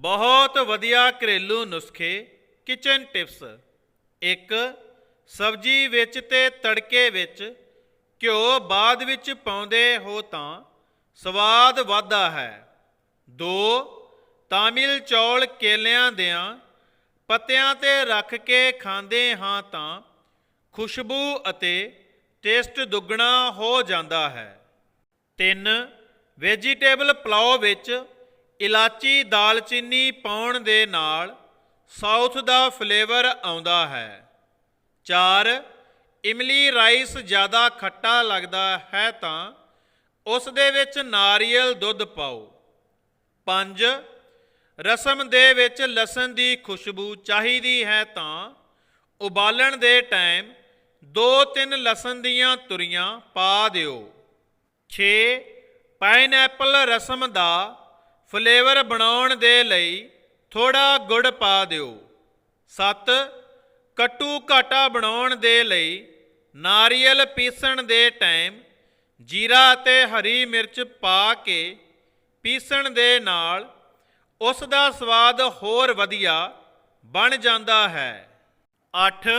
ਬਹੁਤ ਵਧੀਆ ਘਰੇਲੂ ਨੁਸਖੇ ਕਿਚਨ ਟਿਪਸ ਇੱਕ, ਸਬਜ਼ੀ ਵਿੱਚ ਤੇ ਤੜਕੇ ਵਿੱਚ ਘਿਓ ਬਾਅਦ ਵਿੱਚ ਪਾਉਂਦੇ ਹੋ ਤਾਂ ਸਵਾਦ ਵੱਧਦਾ ਹੈ। ਦੋ, ਤਾਮਿਲ ਚੌਲ ਕੇਲਿਆਂ ਦਿਆਂ ਪੱਤਿਆਂ ਤੇ ਰੱਖ ਕੇ ਖਾਂਦੇ ਹਾਂ ਤਾਂ ਖੁਸ਼ਬੂ ਅਤੇ ਟੇਸਟ ਦੁੱਗਣਾ ਹੋ ਜਾਂਦਾ ਹੈ। ਤਿੰਨ ਵੈਜੀਟੇਬਲ ਪਲਾਓ ਵਿੱਚ ਇਲਾਚੀ ਦਾਲਚੀਨੀ ਪਾਉਣ ਦੇ ਨਾਲ ਸਾਊਥ ਦਾ ਫਲੇਵਰ ਆਉਂਦਾ ਹੈ। 4 ਇਮਲੀ ਰਾਈਸ ਜ਼ਿਆਦਾ ਖੱਟਾ ਲੱਗਦਾ ਹੈ ਤਾਂ ਉਸ ਦੇ ਵਿੱਚ ਨਾਰੀਅਲ ਦੁੱਧ ਪਾਓ। 5 ਰਸਮ ਦੇ ਵਿੱਚ ਲਸਣ ਦੀ ਖੁਸ਼ਬੂ ਚਾਹੀਦੀ ਹੈ ਤਾਂ ਉਬਾਲਣ ਦੇ ਟਾਈਮ 2-3 ਲਸਣ ਦੀਆਂ ਤੁਰੀਆਂ ਪਾ ਦਿਓ। 6 ਪਾਈਨਐਪਲ ਰਸਮ ਦਾ ਫਲੇਵਰ ਬਣਾਉਣ ਦੇ ਲਈ ਥੋੜਾ ਗੁੜ ਪਾ ਦਿਓ। 7 ਕਟੂ ਘਾਟਾ ਬਣਾਉਣ ਦੇ ਲਈ ਨਾਰੀਅਲ ਪੀਸਣ ਦੇ ਟਾਈਮ ਜੀਰਾ ਅਤੇ ਹਰੀ ਮਿਰਚ ਪਾ ਕੇ ਪੀਸਣ ਦੇ ਨਾਲ ਉਸ ਦਾ ਸਵਾਦ ਹੋਰ ਵਧੀਆ ਬਣ ਜਾਂਦਾ ਹੈ। 8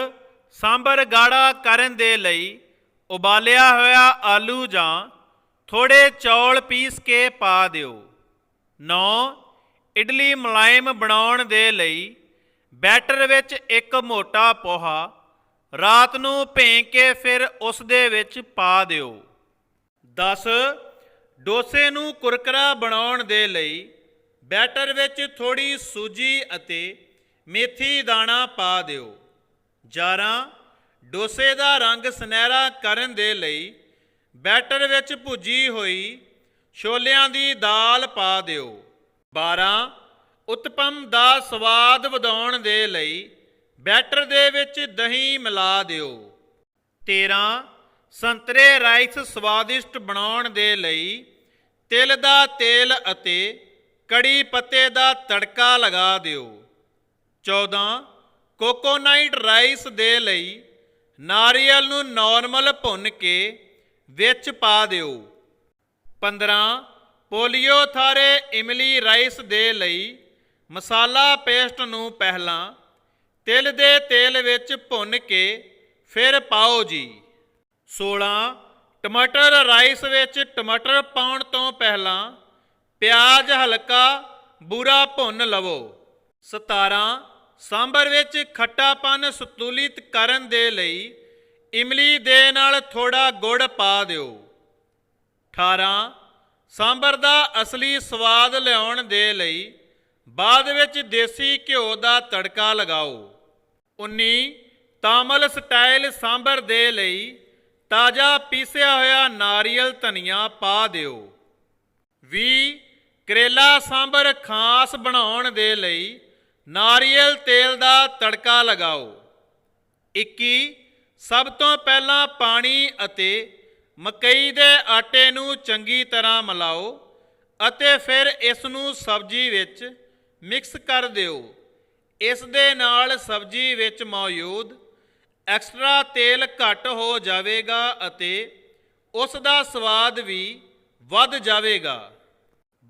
ਸਾਂਬਰ ਗਾੜਾ ਕਰਨ ਦੇ ਲਈ ਉਬਾਲਿਆ ਹੋਇਆ ਆਲੂ ਜਾਂ ਥੋੜੇ ਚੌਲ ਪੀਸ ਕੇ ਪਾ ਦਿਓ। 9 ਇਡਲੀ ਮਲਾਇਮ ਬਣਾਉਣ ਦੇ ਲਈ ਬੈਟਰ ਵਿੱਚ ਇੱਕ ਮੋਟਾ ਪੋਹਾ, ਰਾਤ ਨੂੰ ਭੇਂ ਕੇ ਫਿਰ ਉਸ ਦੇ ਵਿੱਚ ਪਾ ਦਿਓ। 10 ਡੋਸੇ ਨੂੰ ਕੁਰਕਰਾ ਬਣਾਉਣ ਦੇ ਲਈ ਬੈਟਰ ਵਿੱਚ ਥੋੜੀ ਸੂਜੀ ਅਤੇ ਮੇਥੀ ਦਾਣਾ ਪਾ ਦਿਓ। 11 ਡੋਸੇ ਦਾ ਰੰਗ ਸੁਨਹਿਰਾ ਕਰਨ ਦੇ ਲਈ ਬੈਟਰ ਵਿੱਚ ਭੁੱਜੀ ਹੋਈ ਛੋਲਿਆਂ ਦੀ ਦਾਲ ਪਾ ਦਿਓ। 12 ਉਤਪਮ ਦਾ ਸਵਾਦ ਵਧਾਉਣ ਦੇ ਲਈ ਬੈਟਰ ਦੇ ਵਿੱਚ ਦਹੀਂ ਮਿਲਾ ਦਿਓ। 13 ਸੰਤਰੇ ਰਾਈਸ ਸਵਾਦਿਸ਼ਟ ਬਣਾਉਣ ਦੇ ਲਈ ਤਿਲ ਦਾ ਤੇਲ ਅਤੇ ਕੜੀ ਪੱਤੇ ਦਾ ਤੜਕਾ ਲਗਾ ਦਿਓ। 14 ਕੋਕੋਨਾਈਟ ਰਾਈਸ ਦੇ ਲਈ ਨਾਰੀਅਲ ਨੂੰ ਨਾਰਮਲ ਭੁੰਨ ਕੇ ਵਿੱਚ ਪਾ ਦਿਓ। 15 ਪੋਲੀਓ ਥਾਰੇ ਇਮਲੀ ਰਾਈਸ ਦੇ ਲਈ ਮਸਾਲਾ ਪੇਸਟ ਨੂੰ ਪਹਿਲਾਂ ਤਿਲ ਦੇ ਤੇਲ ਵਿੱਚ ਭੁੰਨ ਕੇ ਫਿਰ ਪਾਓ ਜੀ। 16 ਟਮਾਟਰ ਰਾਈਸ ਵਿੱਚ ਟਮਾਟਰ ਪਾਉਣ ਤੋਂ ਪਹਿਲਾਂ ਪਿਆਜ਼ ਹਲਕਾ ਬੂਰਾ ਭੁੰਨ ਲਵੋ। 17 ਸਾਂਬਰ ਵਿੱਚ ਖੱਟਾਪਨ ਸੰਤੁਲਿਤ ਕਰਨ ਦੇ ਲਈ ਇਮਲੀ ਦੇ ਨਾਲ ਥੋੜਾ ਗੁੜ ਪਾ ਦਿਓ। 18 ਸਾਂਬਰ ਦਾ ਅਸਲੀ ਸਵਾਦ ਲਿਆਉਣ ਦੇ ਲਈ ਬਾਅਦ ਵਿੱਚ ਦੇਸੀ ਘਿਓ ਦਾ ਤੜਕਾ ਲਗਾਓ। 19 ਤਾਮਲ ਸਟਾਈਲ ਸਾਂਬਰ ਦੇ ਲਈ ਤਾਜ਼ਾ ਪੀਸਿਆ ਹੋਇਆ ਨਾਰੀਅਲ ਧਨੀਆ ਪਾ ਦਿਓ। 20 ਕਰੇਲਾ ਸਾਂਬਰ ਖਾਸ ਬਣਾਉਣ ਦੇ ਲਈ ਨਾਰੀਅਲ ਤੇਲ ਦਾ ਤੜਕਾ ਲਗਾਓ। 21 ਸਭ ਤੋਂ ਪਹਿਲਾਂ ਪਾਣੀ ਅਤੇ ਮਕਈ ਦੇ ਆਟੇ ਨੂੰ ਚੰਗੀ ਤਰ੍ਹਾਂ ਮਿਲਾਓ ਅਤੇ ਫਿਰ ਇਸ ਨੂੰ ਸਬਜ਼ੀ ਵਿੱਚ ਮਿਕਸ ਕਰ ਦਿਓ। ਇਸ ਦੇ ਨਾਲ ਸਬਜ਼ੀ ਵਿੱਚ ਮੌਜੂਦ ਐਕਸਟਰਾ ਤੇਲ ਘੱਟ ਹੋ ਜਾਵੇਗਾ ਅਤੇ ਉਸ ਦਾ ਸਵਾਦ ਵੀ ਵੱਧ ਜਾਵੇਗਾ।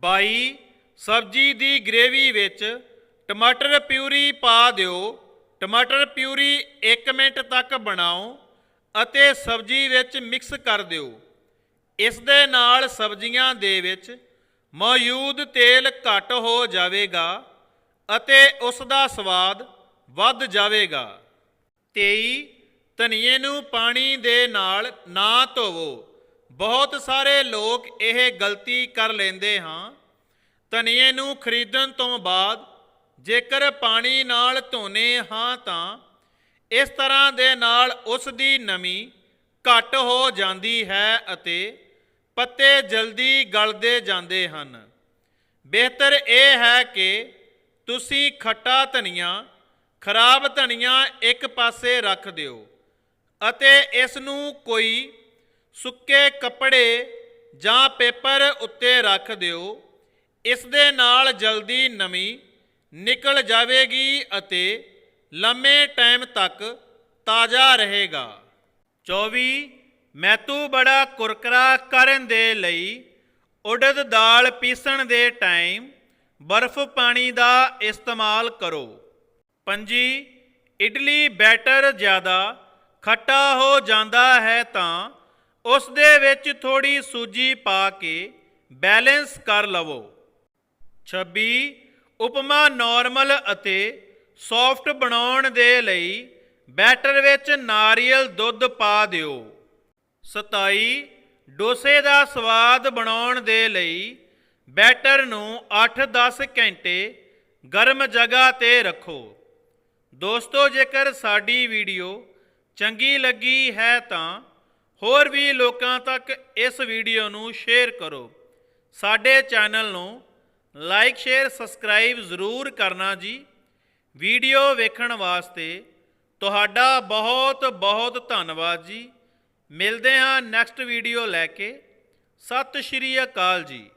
22 ਸਬਜ਼ੀ ਦੀ ਗ੍ਰੇਵੀ ਵਿੱਚ ਟਮਾਟਰ ਪਿਊਰੀ ਪਾ ਦਿਓ। ਟਮਾਟਰ ਪਿਊਰੀ 1 ਮਿੰਟ ਤੱਕ ਬਣਾਓ। ਅਤੇ ਸਬਜ਼ੀ ਵਿੱਚ ਮਿਕਸ ਕਰ ਦਿਓ। ਇਸ ਦੇ ਨਾਲ ਸਬਜ਼ੀਆਂ ਦੇ ਵਿੱਚ ਮੌਜੂਦ ਤੇਲ ਘੱਟ ਹੋ ਜਾਵੇਗਾ ਅਤੇ ਉਸ ਦਾ ਸਵਾਦ ਵੱਧ ਜਾਵੇਗਾ। 23 ਧਨੀਏ ਨੂੰ ਪਾਣੀ ਦੇ ਨਾਲ ਨਾ ਧੋਵੋ। ਬਹੁਤ ਸਾਰੇ ਲੋਕ ਇਹ ਗਲਤੀ ਕਰ ਲੈਂਦੇ ਹਾਂ। ਧਨੀਏ ਨੂੰ ਖਰੀਦਣ ਤੋਂ ਬਾਅਦ ਜੇਕਰ ਪਾਣੀ ਨਾਲ ਧੋਨੇ ਹਾਂ ਤਾਂ ਇਸ ਤਰ੍ਹਾਂ ਦੇ ਨਾਲ ਉਸ ਦੀ ਨਮੀ ਘੱਟ ਹੋ ਜਾਂਦੀ ਹੈ ਅਤੇ ਪੱਤੇ ਜਲਦੀ ਗਲਦੇ ਜਾਂਦੇ ਹਨ। ਬਿਹਤਰ ਇਹ ਹੈ ਕਿ ਤੁਸੀਂ ਖੱਟਾ ਧਨੀਆ, ਖਰਾਬ ਧਨੀਆ ਇੱਕ ਪਾਸੇ ਰੱਖ ਦਿਓ ਅਤੇ ਇਸ ਨੂੰ ਕੋਈ ਸੁੱਕੇ ਕੱਪੜੇ ਜਾਂ ਪੇਪਰ ਉੱਤੇ ਰੱਖ ਦਿਓ। ਇਸ ਦੇ ਨਾਲ ਜਲਦੀ ਨਮੀ ਨਿਕਲ ਜਾਵੇਗੀ ਅਤੇ ਲੰਮੇ ਟਾਈਮ ਤੱਕ ਤਾਜ਼ਾ ਰਹੇਗਾ। 24 ਮੈਤੂ ਬੜਾ ਕੁਰਕਰਾ ਕਰਨ ਦੇ ਲਈ ਉਡਦ ਦਾਲ ਪੀਸਣ ਦੇ ਟਾਈਮ ਬਰਫ਼ ਪਾਣੀ ਦਾ ਇਸਤੇਮਾਲ ਕਰੋ। ਪੰਜੀ, ਇਡਲੀ ਬੈਟਰ ਜ਼ਿਆਦਾ ਖੱਟਾ ਹੋ ਜਾਂਦਾ ਹੈ ਤਾਂ ਉਸ ਦੇ ਵਿੱਚ ਥੋੜੀ ਸੂਜੀ ਪਾ ਕੇ ਬੈਲੈਂਸ ਕਰ ਲਵੋ। 26 ਉਪਮਾ ਨਾਰਮਲ ਅਤੇ ਸੌਫਟ ਬਣਾਉਣ ਦੇ ਲਈ ਬੈਟਰ ਵਿੱਚ ਨਾਰੀਅਲ ਦੁੱਧ ਪਾ ਦਿਓ। 27 ਡੋਸੇ ਦਾ ਸਵਾਦ ਬਣਾਉਣ ਦੇ ਲਈ ਬੈਟਰ ਨੂੰ 8-10 ਘੰਟੇ ਗਰਮ ਜਗ੍ਹਾ ਤੇ ਰੱਖੋ। ਦੋਸਤੋ, ਜੇਕਰ ਸਾਡੀ ਵੀਡੀਓ ਚੰਗੀ ਲੱਗੀ ਹੈ ਤਾਂ ਹੋਰ ਵੀ ਲੋਕਾਂ ਤੱਕ ਇਸ ਵੀਡੀਓ ਨੂੰ ਸ਼ੇਅਰ ਕਰੋ। ਸਾਡੇ ਚੈਨਲ ਨੂੰ ਲਾਈਕ, ਸ਼ੇਅਰ, ਸਬਸਕ੍ਰਾਈਬ ਜ਼ਰੂਰ ਕਰਨਾ ਜੀ। ਵੀਡੀਓ ਵੇਖਣ ਵਾਸਤੇ ਤੁਹਾਡਾ ਬਹੁਤ ਬਹੁਤ ਧੰਨਵਾਦ ਜੀ। ਮਿਲਦੇ ਹਾਂ ਨੈਕਸਟ ਵੀਡੀਓ ਲੈ ਕੇ। ਸਤਿ ਸ਼੍ਰੀ ਅਕਾਲ ਜੀ।